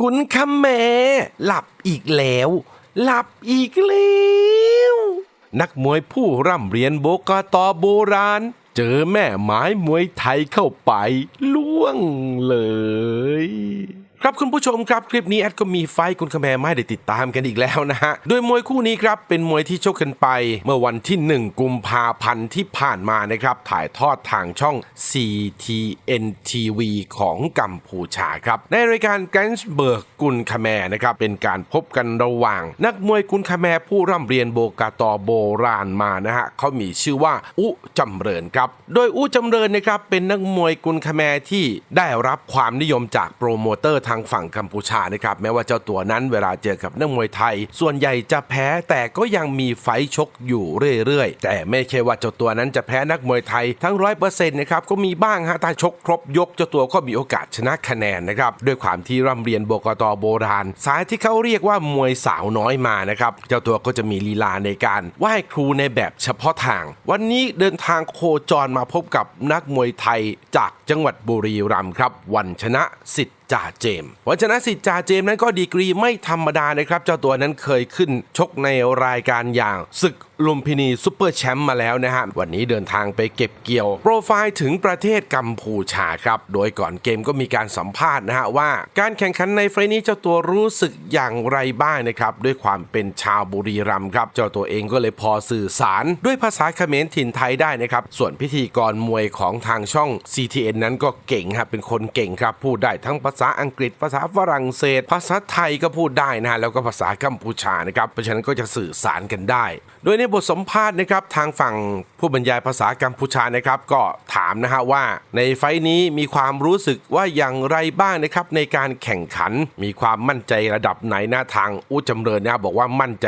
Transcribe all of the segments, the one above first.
กุนคำแม่หลับอีกแล้ว หลับอีกแล้วนักมวยผู้ร่ำเรียนโบกตอโบราณ เจอแม่ไม้มวยไทยเข้าไปล่วงเลย ครับคุณผู้ชมครับคลิปนี้แอดก็มีไฟคุณขแมมาให้ได้ติดตามกันอีกแล้วนะฮะโดยมวยคู่นี้ครับเป็นมวยที่ชกกันไป เมื่อวันที่ 1 กุมภาพันธ์ที่ผ่านมานะครับถ่ายทอดทางช่อง CTN TV ของกัมพูชาครับในรายการแกนส์เบิร์กกุลคแมนะครับเป็นการพบกันระหว่าง นักมวยกุลคแมผู้ร่ำเรียนโบกาตอโบราณมานะฮะเขามีชื่อว่าอุจำเริญครับโดยอุจำเริญนะครับเป็นนักมวยกุลคแมที่ได้รับความนิยมจากโปรโมเตอร์ทางางฝั่งกัมพูชานะครับแม้ว่าเจ้าตัวนั้นเวลาเจอกับนักมวยไทย ส่วนใหญ่จะแพ้แต่ก็ยังมีไฟชกอยู่เรื่อยๆ แต่ไม่ใช่ว่าเจ้าตัวนั้นจะแพ้นักมวยไทยทั้งร้อยเปอร์เซ็นต์นะครับก็มีบ้างฮะถ้าชกครบยกเจ้าตัวก็มีโอกาสชนะคะแนนนะครับด้วยความที่ร่ำเรียนโบกตโบราณ สายที่เขาเรียกว่ามวยสาวน้อยมานะครับเจ้าตัวก็จะมีลีลาในการไหว้ครูในแบบเฉพาะทาง วันนี้เดินทางโคจรมาพบกับนักมวยไทยจากจังหวัดบุรีรัมย์ครับ วันชนะสิทธิ์จ่าเจมส์วัชนะสิทธิ์จ่าเจมส์นั้นก็ดีกรีไม่ธรรมดานะครับ เจ้าตัวนั้นเคยขึ้นชกในรายการอย่างศึกลุมพินีซูเปอร์แชมป์มาแล้วนะฮะ วันนี้เดินทางไปเก็บเกี่ยว โปรไฟล์ถึงประเทศกัมพูชาครับ โดยก่อนเกมก็มีการสัมภาษณ์นะฮะว่า การแข่งขันในไฟล์นี้เจ้าตัวรู้สึกอย่างไรบ้างนะครับ ด้วยความเป็นชาวบุรีรัมย์ครับ เจ้าตัวเองก็เลยพอสื่อสาร ด้วยภาษาเขมรถิ่นไทยได้นะครับ ส่วนพิธีกรมวยของทางช่อง CTN นั้นก็เก่งครับเป็นคนเก่งครับพูดได้ทั้งภาษาอังกฤษภาษาฝรั่งเศส ภาษาไทยก็พูดได้นะฮะแล้วก็ภาษากัมพูชานะครับเพราะฉะนั้นก็จะสื่อสารกันได้ โดยในบทสัมภาษณ์นะครับทางฝั่งผู้บรรยายภาษากัมพูชานะครับก็ถามนะฮะว่า ในไฟนี้มีความรู้สึกว่าอย่างไรบ้างนะครับในการแข่งขันมีความมั่นใจระดับไหนหน้าทางอู้จำเริญนะบอกว่ามั่นใจ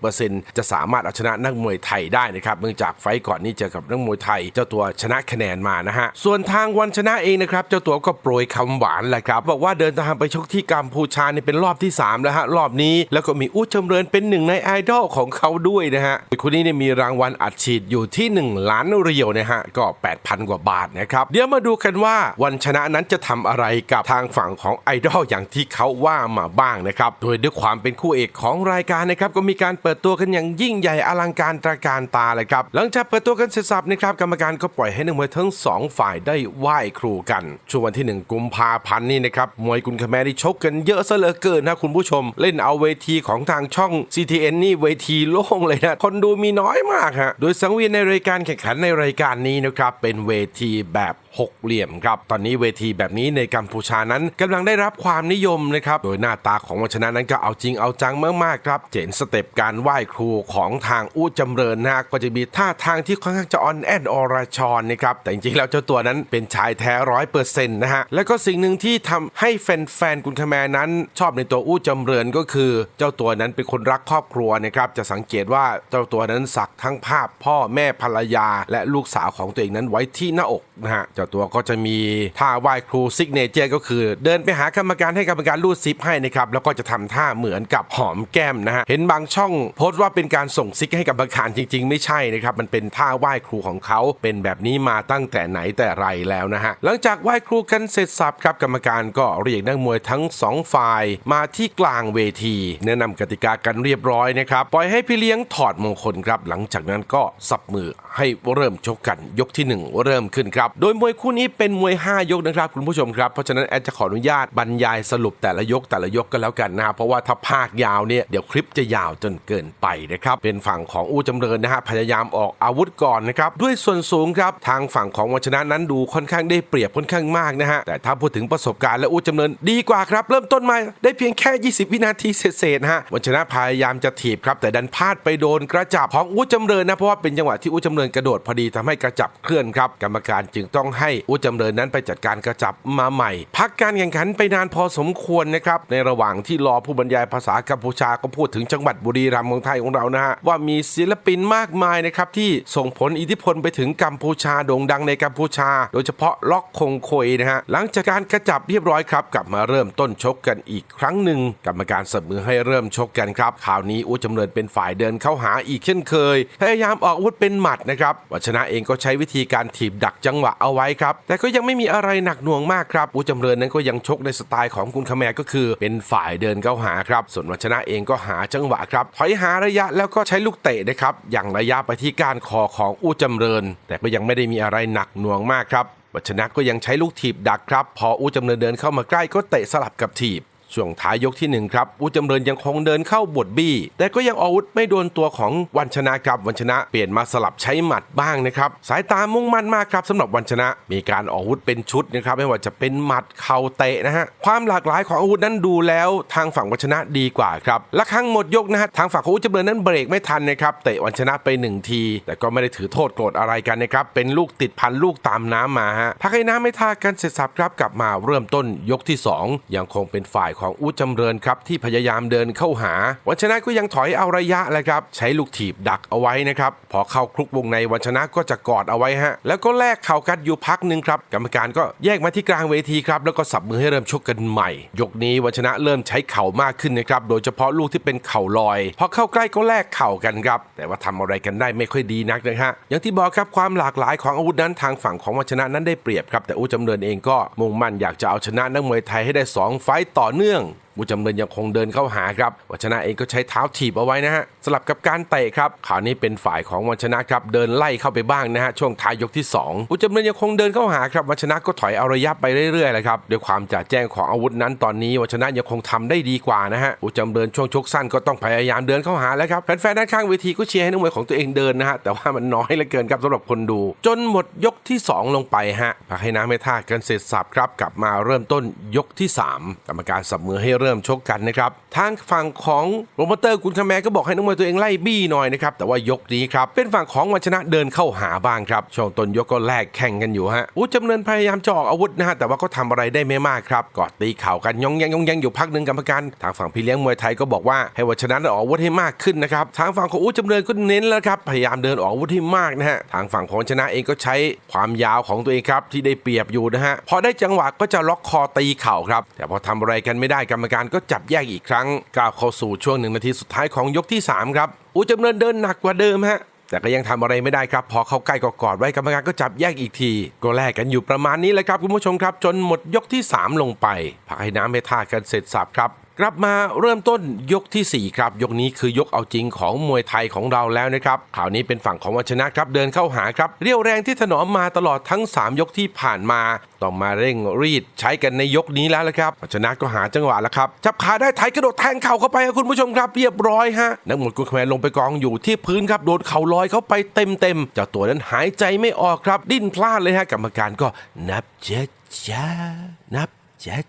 70%จะสามารถเอาชนะนักมวยไทยได้นะครับเนื่องจากไฟก่อนนี้เจอกับนักมวยไทย เจ้าตัวชนะคะแนนมานะฮะส่วนทางวันชนะเองนะครับเจ้าตัวก็โปรยคำหวานแหละครับบอกว่าเดินทางไปชกที่กัมพูชานี่เป็นรอบที่ 3 แล้วฮะรอบนี้ แล้วก็มีอู้จำเริญเป็นหนึ่งในไอดอลของเขาด้วยนะฮะคนนี้เนี่ยมีรางวัลอัดฉีดอยู่ที่ 1 ล้านเรียวนะฮะก็ 8,000 กว่าบาทนะครับ เดี๋ยวมาดูกันว่าวันชนะนั้นจะทำอะไรกับทางฝั่งของไอดอลอย่างที่เขาว่ามาบ้างนะครับ โดยด้วยความเป็นคู่เอกของรายการนะครับก็มีการเปิดตัวกันอย่างยิ่งใหญ่อลังการตระการตาเลยครับ หลังจากเปิดตัวกันเสร็จสับนะครับกรรมการก็ปล่อยให้นักมวยทั้งสองฝ่ายได้ไหว้ครูกันช่วงวันที่ 1 กุมภาพันธ์นี่นะครับมวยกุนคแมที่ชกกันเยอะซะเหลือเกินนะคุณผู้ชม เล่นเอาเวทีของทางช่อง CTN นี่เวทีโล่งเลยนะคนดูมีน้อยมากฮะโดยสังเวียนในรายการแข่งขันในรายการนี้นะครับเป็นเวทีแบบหกเหลี่ยมครับ ตอนนี้เวทีแบบนี้ในกัมพูชานั้นกำลังได้รับความนิยมนะครับ โดยหน้าตาของวันชนะนั้นก็เอาจริงเอาจังมากๆครับ เจนสเต็ปการไหว้ครูของทางอู้จำเริญนะก็จะมีท่าทางที่ค่อนข้างจะออนแอนอรชรนนะครับ แต่จริงๆแล้วเจ้าตัวนั้นเป็นชายแท้ร้อยเปอร์เซ็นต์นะฮะ แล้วก็สิ่งหนึ่งที่ทำให้แฟนๆกุนคแมนั้น ชอบในตัวอู้จำเริญก็คือ เจ้าตัวนั้นเป็นคนรักครอบครัวนะครับ จะสังเกตว่าเจ้าตัวนั้นสักทั้งภาพพ่อแม่ภรรยา และลูกสาวของตัวเองนั้นไว้ที่หน้าอกนะฮะเจ้าตัวก็จะมีท่าไหว้ครูซิกเนเจอร์ก็คือ เดินไปหากรรมการให้กรรมการรูดซิปให้นะครับแล้วก็จะทำท่าเหมือนกับหอมแก้มนะฮะเห็นบางช่องโพสต์ว่าเป็นการส่งซิกให้กรรมการจริง ๆ ไม่ใช่นะครับมันเป็นท่าไหว้ครูของเขาเป็นแบบนี้มาตั้งแต่ไหนแต่ไรแล้วนะฮะหลังจากไหว้ครูกันเสร็จสับครับกรรมการก็เรียกนักมวยทั้งสองฝ่ายมาที่กลางเวที แนะนำกติกากันเรียบร้อยนะครับปล่อยให้พี่เลี้ยงถอดมงคลครับหลังจากนั้นก็สับมือให้เริ่มชกกันยกที่หนึ่งเริ่มขึ้นครับ โดยมวยคู่นี้เป็นมวย 5 ยกนะครับคุณผู้ชมครับ เพราะฉะนั้นแอดจะขออนุญาตบรรยายสรุปแต่ละยกแต่ละยกกันแล้วกันนะเพราะว่าถ้าภาคยาวเนี่ยเดี๋ยวคลิปจะยาวจนเกินไปนะครับเป็นฝั่งของอู้จำเริญนะฮะพยายามออกอาวุธก่อนนะครับด้วยส่วนสูงครับทางฝั่งของวัชนะนั้นดูค่อนข้างได้เปรียบค่อนข้างมากนะฮะแต่ถ้าพูดถึงประสบการณ์และอู้จำเริญดีกว่าครับเริ่มต้นมาได้เพียงแค่ 20 วินาทีเศษๆนะฮะวัชนะพยายามจะถีบครับแต่ดันพลาดไปโดนกระจับของอู้จำเริญนะเพราะว่าเป็นจังหวะที่อู้จำเริญกระโดดพอดีทำให้กระจับเคลื่อนครับ กรรมการจึงต้องให้อู้จำเริญนั้นไปจัดการกระจับมาใหม่ พักการแข่งขันไปนานพอสมควรนะครับในระหว่างที่รอผู้บรรยายภาษากัมพูชาก็พูดถึงจังหวัดบุรีรัมย์ของไทยของเรานะฮะว่ามีศิลปินมากมายนะครับที่ส่งผลอิทธิพลไปถึงกัมพูชาโด่งดังในกัมพูชา โดยเฉพาะล็อกคงโคยนะฮะหลังจากการกระจับเรียบร้อยครับกลับมาเริ่มต้นชกกันอีกครั้งหนึ่งกรรมการเสนอให้เริ่มชกกันครับคราวนี้อู้จำเริญเป็นฝ่ายเดินเข้าหาอีกเช่นเคย พยายามออกอาวุธเป็นหมัดนะครับวัชนะเองก็ใช้วิธีการถีบดักจังหวะเอาไว้ครับ แต่ก็ยังไม่มีอะไรหนักหน่วงมากครับอูจำเริญนั้นก็ยังชกในสไตล์ของคุณขแมก็คือ เป็นฝ่ายเดินเข้าหาครับ ส่วนวัชนะเองก็หาจังหวะครับถอยหาระยะแล้วก็ใช้ลูกเตะนะครับอย่างระยะไปที่กานคอของอูจำเริญ แต่ก็ยังไม่ได้มีอะไรหนักหน่วงมากครับวัชนะก็ยังใช้ลูกถีบดักครับ พออูจำเริญเดินเข้ามาใกล้ก็เตะสลับกับถีบ ช่วงท้ายยกที่หนึ่งครับอูจำเริญยังคงเดินเข้าบดบี้ แต่ก็ยังอาวุธไม่โดนตัวของวันชนะครับวันชนะเปลี่ยนมาสลับใช้หมัดบ้างนะครับ สายตามุ่งมั่นมากครับสำหรับวันชนะ มีการอาวุธเป็นชุดนะครับไม่ว่าจะเป็นหมัดเข่าเตะนะฮะความหลากหลายของอาวุธนั้นดูแล้วทางฝั่งวันชนะดีกว่าครับและครั้งหมดยกนะฮะทางฝั่งของอูจำเริญนั้นเบรกไม่ทันนะครับเตะวันชนะไปหนึ่งที แต่ก็ไม่ได้ถือโทษโกรธอะไรกันนะครับเป็นลูกติดพันลูกตามน้ำมาฮะพักให้น้ำไม่ท่ากันเสร็จสับครับกลับมาเริ่มต้นยกที่สองยังคงเป็นฝ่ายของอูจำเริญครับที่พยายามเดินเข้าหา วัชนะก็ยังถอยเอาระยะแหละครับใช้ลูกถีบดักเอาไว้นะครับพอเข้าคลุกวงในวัชนะก็จะกอดเอาไว้ฮะแล้วก็แลกเข่ากันอยู่พักหนึ่งครับกรรมการก็แยกมาที่กลางเวทีครับแล้วก็สับมือให้เริ่มชกกันใหม่ ยกนี้วัชนะเริ่มใช้เข่ามากขึ้นนะครับโดยเฉพาะลูกที่เป็นเข่าลอยพอเข้าใกล้ก็แลกเข่ากันครับแต่ว่าทำอะไรกันได้ไม่ค่อยดีนักนะฮะอย่างที่บอกครับความหลากหลายของอาวุธนั้นทางฝั่งของวัชนะนั้นได้เปรียบครับแต่อู้จำเริญเองก็มุ่งมั่นอยากจะเอาชนะนักมวยไทยให้ได้สองไฟต์ต่อเนื่อง 그냥 มูจำเริญยังคงเดินเข้าหาครับวัชนะเองก็ใช้เท้าถีบเอาไว้นะฮะสลับกับการเตะครับคราวนี้เป็นฝ่ายของวัชนะครับเดินไล่เข้าไปบ้างนะฮะช่วงท้ายยกที่2มูจำเริญยังคงเดินเข้าหาครับวัชนะก็ถอยเอาระยะไปเรื่อยๆเลยครับด้วยความจ่าแจ้งของอาวุธนั้นตอนนี้วัชนะยังคงทำได้ดีกว่านะฮะมูจำเริญช่วงชกสั้นก็ต้องพยายามเดินเข้าหาแล้วครับแฟนๆด้านข้างเวทีก็เชียร์ให้นักมวยของตัวเองเดินนะฮะแต่ว่ามันน้อยเหลือเกินครับสำหรับคนดู จนหมดยกที่ 2 ลงไปฮะพักให้น้ำไม่ท่ากันเสร็จสับครับกลับมาเริ่มต้นยกที่ 3 กรรมการสับมือให้เริ่มชกกันนะครับทางฝั่งของโรมเตอร์กุลคาแมก็บอกให้นักมวยตัวเองไล่บี้หน่อยนะครับแต่ว่ายกนี้ครับเป็นฝั่งของวันชนะเดินเข้าหาบ้างครับช่วงต้นยกก็แลกแข่งกันอยู่ฮะอู้จำเนินพยายามจะออกอาวุธนะฮะแต่ว่าก็ทำอะไรได้ไม่มากครับกอดตีเข่ากันยองแยงยองแยงอยู่พักหนึ่งกรรมการทางฝั่งพี่เลี้ยงมวยไทยก็บอกว่าให้วันชนะออกอาวุธให้มากขึ้นนะครับทางฝั่งของอู้จำเนินก็เน้นแล้วครับพยายามเดินออกอาวุธให้มากนะฮะทางฝั่งของวัชนะเองก็ใช้ความยาวของตัวเองครับที่ได้เปรียบอยู่นะฮะพอได้จังหวะก็จะล็อกคอตีเข่าครับแต่พอทำอะไรกันไม่ได้กรรมการก็จับแยกอีกครั้งก้าวเข้าสู่ช่วงหนึ่งนาทีสุดท้ายของยกที่ 3 ครับ อูจำเนินเดินหนักกว่าเดิมฮะแต่ก็ยังทำอะไรไม่ได้ครับ พอเขาใกล้ก็กอดไว้กรรมการก็จับแยกอีกที ก็แลกกันอยู่ประมาณนี้แหละครับคุณผู้ชมครับ จนหมดยกที่ 3 ลงไป พักให้น้ำให้ท่ากันเสร็จสับครับ กลับมาเริ่มต้นยกทีสี่ 4 ครับ ยกนี้คือยกเอาจริงของมวยไทยของเราแล้วนะครับข่าวนี้เป็นฝั่งของวัชนะครับเดินเข้าหาครับ เรียวแรงที่ถนอมมาตลอดทั้ง 3 ยกที่ผ่านมาต้องมาเร่งรีดใช้กันในยกนี้แล้วละครับวัชนะก็หาจังหวะแล้วครับ จับขาได้ไถกระโดดแทงเข่าเข้าไปครับคุณผู้ชมครับ เรียบร้อยฮะนักมวยกุลแควลงไปกองอยู่ที่พื้นครับโดนเข่าลอยเข้าไปเต็มเต็มเจ้าตัวนั้นหายใจไม่ออกครับ ดิ้นพลาดเลยฮะกรรมการก็นับเจ็ดจ้านับเจ็ด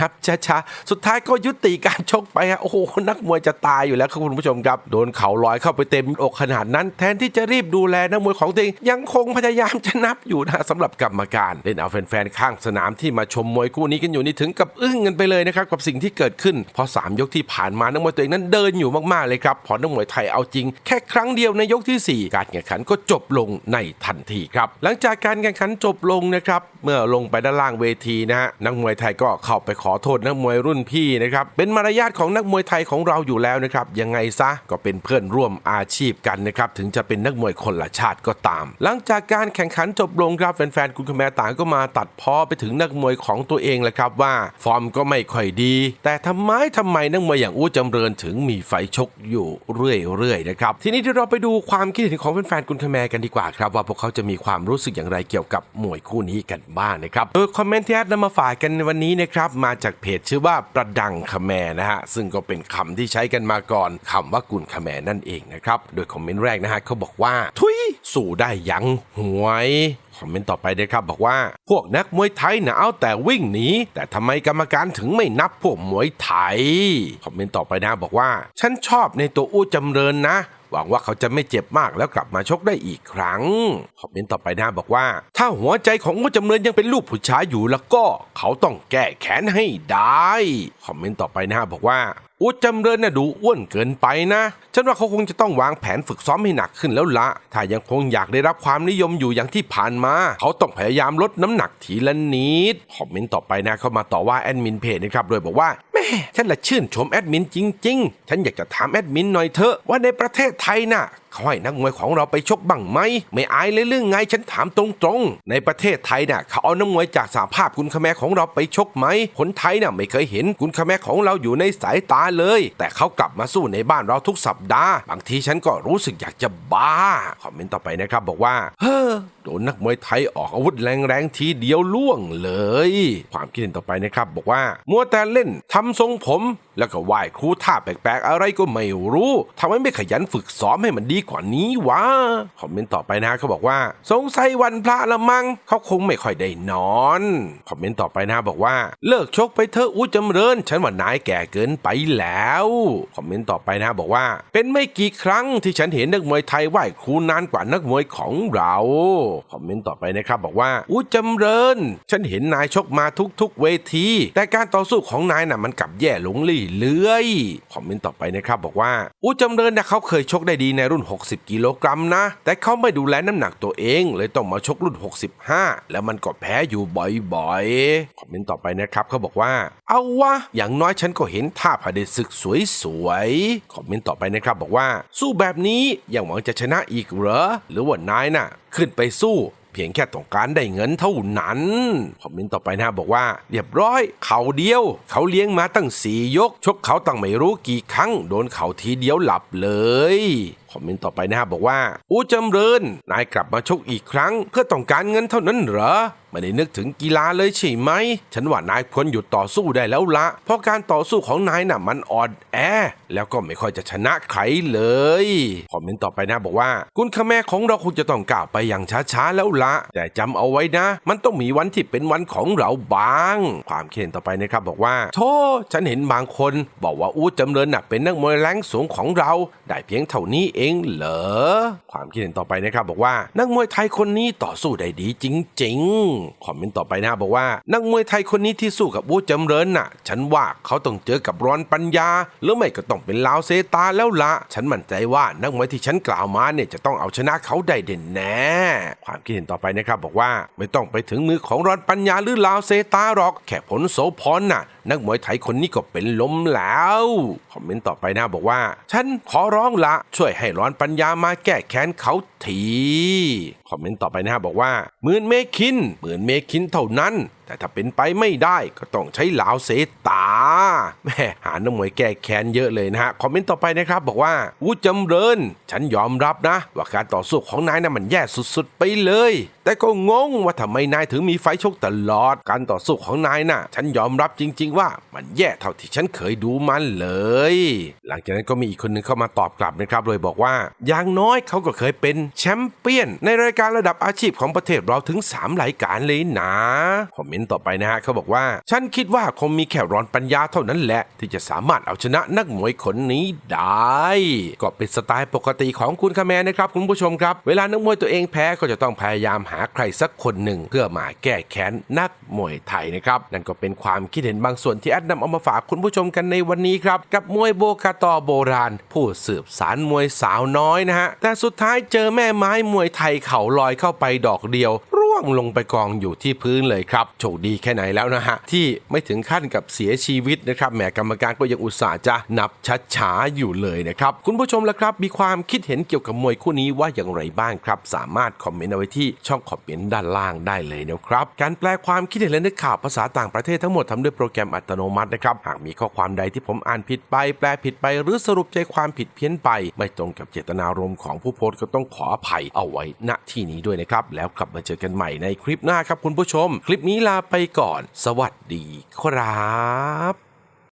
ครับช้าๆสุดท้ายก็ยุติการชกไปฮะโอ้โหนักมวยจะตายอยู่แล้วครับคุณผู้ชมครับ โดนเข่าลอยเข้าไปเต็มอกขนาดนั้น แทนที่จะรีบดูแลนักมวยของตัวเองยังคงพยายามจะนับอยู่นะสำหรับกรรมการเล่นเอาแฟนๆข้างสนามที่มาชมมวยคู่นี้กันอยู่นี่ถึงกับอึ้งกันไปเลยนะครับกับสิ่งที่เกิดขึ้นเพราะ3ยกที่ผ่านมานักมวยตัวเองนั้นเดินอยู่มากๆเลยครับพอนักมวยไทยเอาจริง แค่ครั้งเดียวในยกที่ 4 การแข่งขันก็จบลงในทันทีครับหลังจากการแข่งขันจบลงนะครับเมื่อลงไปด้านล่างเวทีนะฮะนักมวยไทยก็เข้าไปขอโทษนักมวยรุ่นพี่นะครับ เป็นมารยาทของนักมวยไทยของเราอยู่แล้วนะครับ ยังไงซะก็เป็นเพื่อนร่วมอาชีพกันนะครับ ถึงจะเป็นนักมวยคนละชาติก็ตาม หลังจากการแข่งขันจบลงครับแฟนๆคุณคแมต่างก็มาตัดพ้อไปถึงนักมวยของตัวเองแหละครับว่า ฟอร์มก็ไม่ค่อยดี แต่ทำไมทำไมนักมวยอย่างอู้จำเริญถึงมีไฟชกอยู่เรื่อยๆนะครับ ทีนี้ที่เราไปดูความคิดเห็นของแฟนๆคุณคแมกันดีกว่าครับว่าพวกเขาจะมีความรู้สึกอย่างไรเกี่ยวกับมวยคู่นี้กันบ้างนะครับโดยคอมเมนต์ที่แอดนำมาฝากกันวันนี้นะครับมาจากเพจชื่อว่าประดังคแมนะฮะซึ่งก็เป็นคำที่ใช้กันมาก่อนคำว่ากุลคแมนั่นเองนะครับโดยคอมเมนต์แรกนะฮะเขาบอกว่า ทุยสู่ได้ยังหวยคอมเมนต์ต่อไปนะครับบอกว่า พวกนักมวยไทยนะเอาแต่วิ่งหนีแต่ทำไมกรรมการถึงไม่นับพวกมวยไทย คอมเมนต์ต่อไปนะบอกว่า ฉันชอบในตัวอู้จำเริญนะ หวังว่าเขาจะไม่เจ็บมากแล้วกลับมาชกได้อีกครั้ง คอมเมนต์ต่อไปนะบอกว่า ถ้าหัวใจของอู้จำเริญยังเป็นลูกผู้ชายอยู่แล้วก็เขาต้องแก้แค้นให้ได้ คอมเมนต์ต่อไปนะบอกว่าอูจำเริญน่ะดูอ้วนเกินไปนะ ฉันว่าเขาคงจะต้องวางแผนฝึกซ้อมให้หนักขึ้นแล้วละ ถ้ายังคงอยากได้รับความนิยมอยู่อย่างที่ผ่านมา เขาต้องพยายามลดน้ำหนักทีละนิด คอมเมนต์ต่อไปนะเข้ามาต่อว่าแอดมินเพจนะครับ โดยบอกว่า ม่ฉันละชื่นชมแอดมินจริง ๆ ฉันอยากจะถามแอดมินหน่อยเถอะว่าในประเทศไทยน่ะเขาให้นักมวยของเราไปชกบ้างไหม ไม่อายเลยเรื่องไงฉันถามตรงๆ ในประเทศไทยน่ะเขาเอานักมวยจากสหภาพกุนคแมของเราไปชกไหมคนไทยน่ะไม่เคยเห็นกุนคแมของเราอยู่ในสายตาเลย แต่เขากลับมาสู้ในบ้านเราทุกสัปดาห์ บางทีฉันก็รู้สึกอยากจะบ้า คอมเมนต์ต่อไปนะครับบอกว่า เฮ้อโดนนักมวยไทยออกอาวุธแรงๆทีเดียวล่วงเลย ความคิดเห็นต่อไปนะครับ บอกว่า มัวแต่เล่นทำทรงผม แล้วก็ไหว้ครูท่าแปลกๆ อะไรก็ไม่รู้ทำไมไม่ขยันฝึกซ้อมให้มันดีกว่านี้วะคอมเมนต์ต่อไปนะเขาบอกว่า สงสัยวันพระละมั้งเขาคงไม่ค่อยได้นอนคอมเมนต์ต่อไปนะบอกว่า เลิกชกไปเถอะอู้จำเริญ ฉันว่านายแก่เกินไปแล้วคอมเมนต์ต่อไปนะบอกว่า เป็นไม่กี่ครั้งที่ฉันเห็นนักมวยไทยไหว้ครูนานกว่านักมวยของเราคอมเมนต์ต่อไปนะครับบอกว่าอู้จำเริญ ฉันเห็นนายชกมาทุกๆเวที แต่การต่อสู้ของนายน่ะมันกลับแย่ลงเรื่อยคอมเมนต์ต่อไปนะครับบอกว่าอู้จำเริญนะเขาเคยชกได้ดีในรุ่น60 กิโลกรัมนะ แต่เขาไม่ดูแลน้ำหนักตัวเอง เลยต้องมาชกรุ่น 65 แล้วมันก็แพ้อยู่บ่อยๆ คอมเมนต์ต่อไปนะครับเขาบอกว่า เอาวะ อย่างน้อยฉันก็เห็นท่าพาเดศึกสวยๆ คอมเมนต์ต่อไปนะครับบอกว่า สู้แบบนี้ยังหวังจะชนะอีกเหรอ หรือว่านายน่ะ ขึ้นไปสู้เพียงแค่ต้องการได้เงินเท่านั้น คอมเมนต์ต่อไปนะบอกว่า เรียบร้อย เขาเดียว เขาเลี้ยงมาตั้งสี่ยก ชกเขาตั้งไม่รู้กี่ครั้ง โดนเขาทีเดียวหลับเลย คอมเมนต์ต่อไปนะครับบอกว่าอู้จำเริญนายกลับมาชกอีกครั้ง เพื่อต้องการเงินเท่านั้นเหรอ ไม่ได้นึกถึงกีฬาเลยใช่ไหม ฉันว่านายควรหยุดต่อสู้ได้แล้วละ เพราะการต่อสู้ของนายน่ะมันอ่อนแอ แล้วก็ไม่ค่อยจะชนะใครเลย คอมเมนต์ต่อไปนะบอกว่ากุนคาแม่ของเราคงจะต้องก้าวไปอย่างช้าๆแล้วละ แต่จำเอาไว้นะ มันต้องมีวันที่เป็นวันของเราบ้าง ความคิดเห็นต่อไปนะครับบอกว่า โทษฉันเห็นบางคน บอกว่าอู้จำเริญน่ะเป็นนักมวยแรงสูงของเราได้เพียงเท่านี้เองเหรอ ความคิดเห็นต่อไปนะครับบอกว่า นักมวยไทยคนนี้ต่อสู้ได้ดีจริง ๆคอมเมนต์ต่อไปนะบอกว่า นักมวยไทยคนนี้ที่สู้กับอู้จำเริญน่ะ ฉันว่าเขาต้องเจอกับรอนปัญญา หรือไม่ก็ต้องเป็นลาวเซตาแล้วละฉันมั่นใจว่านักมวยที่ฉันกล่าวมาเนี่ยจะต้องเอาชนะเขาได้เด่นแน่ความคิดเห็นต่อไปนะครับบอกว่าไม่ต้องไปถึงมือของรอนปัญญาหรือลาวเซตาหรอกแค่ผลโสพรน่ะนักมวยไทยคนนี้ก็เป็นลมแล้วคอมเมนต์ต่อไปนะบอกว่า ฉันขอร้องละ ช่วยให้ร้อนปัญญามาแก้แค้นเขาทีคอมเมนต์ต่อไปนะบอกว่าหมื่นเมคินหมื่นเมคินเท่านั้น แต่ถ้าเป็นไปไม่ได้ก็ต้องใช้หลาวเซตาแม่หานักมวยแก้แค้นเยอะเลยนะฮะ คอมเมนต์ต่อไปนะครับบอกว่าวูจำเริญ ฉันยอมรับนะ ว่าการต่อสู้ของนายน่ะมันแย่สุดๆไปเลย แต่ก็งงว่าทำไมนายถึงมีไฟชกตลอด การต่อสู้ของนายน่ะ ฉันยอมรับจริง ๆ ว่ามันแย่เท่าที่ฉันเคยดูมันเลย หลังจากนั้นก็มีอีกคนหนึ่งเข้ามาตอบกลับนะครับโดยบอกว่าอย่างน้อยเขาก็เคยเป็นแชมเปี้ยน ในรายการระดับอาชีพของประเทศเราถึง3รายการเลยนะคอมเมนต์ต่อไปนะฮะเขาบอกว่า ฉันคิดว่าคงมีแค่รอนปัญญาเท่านั้นแหละ ที่จะสามารถเอาชนะนักมวยคนนี้ได้ ก็เป็นสไตล์ปกติของคุณคาแมนนะครับคุณผู้ชมครับ เวลานักมวยตัวเองแพ้ก็จะต้องพยายามหาใครสักคนหนึ่ง เพื่อมาแก้แค้นนักมวยไทยนะครับ นั่นก็เป็นความคิดเห็นบางส่วนที่แอดนำเอามาฝากคุณผู้ชมกันในวันนี้ครับ กับมวยโบกาตอโบราณ ผู้สืบสารมวยสาวน้อยนะฮะแต่สุดท้ายเจอแม่ไม้มวยไทยเข่าลอยเข้าไปดอกเดียวร่วงลงไปกองอยู่ที่พื้นเลยครับโชคดีแค่ไหนแล้วนะฮะ ที่ไม่ถึงขั้นกับเสียชีวิตนะครับแหมกรรมการก็ยังอุตส่าห์จะนับชัดช้าอยู่เลยนะครับ คุณผู้ชมละครับ มีความคิดเห็นเกี่ยวกับมวยคู่นี้ว่าอย่างไรบ้างครับ สามารถคอมเมนต์เอาไว้ที่ช่องคอมเมนต์ด้านล่างได้เลยนะครับ การแปลความคิดเห็นและนึกข่าวภาษาต่างประเทศทั้งหมดทำด้วยโปรแกรมอัตโนมัตินะครับหากมีข้อความใดที่ผมอ่านผิดไป แปลผิดไป หรือสรุปใจความผิดเพี้ยนไป ไม่ตรงกับเจตนารมณ์ของผู้โพสต์ก็ต้องขออภัยเอาไว้ณที่นี้ด้วยนะครับแล้วกลับมาเจอกันใหม่ในคลิปหน้าครับคุณผู้ชม คลิปนี้ลาไปก่อน สวัสดีครับ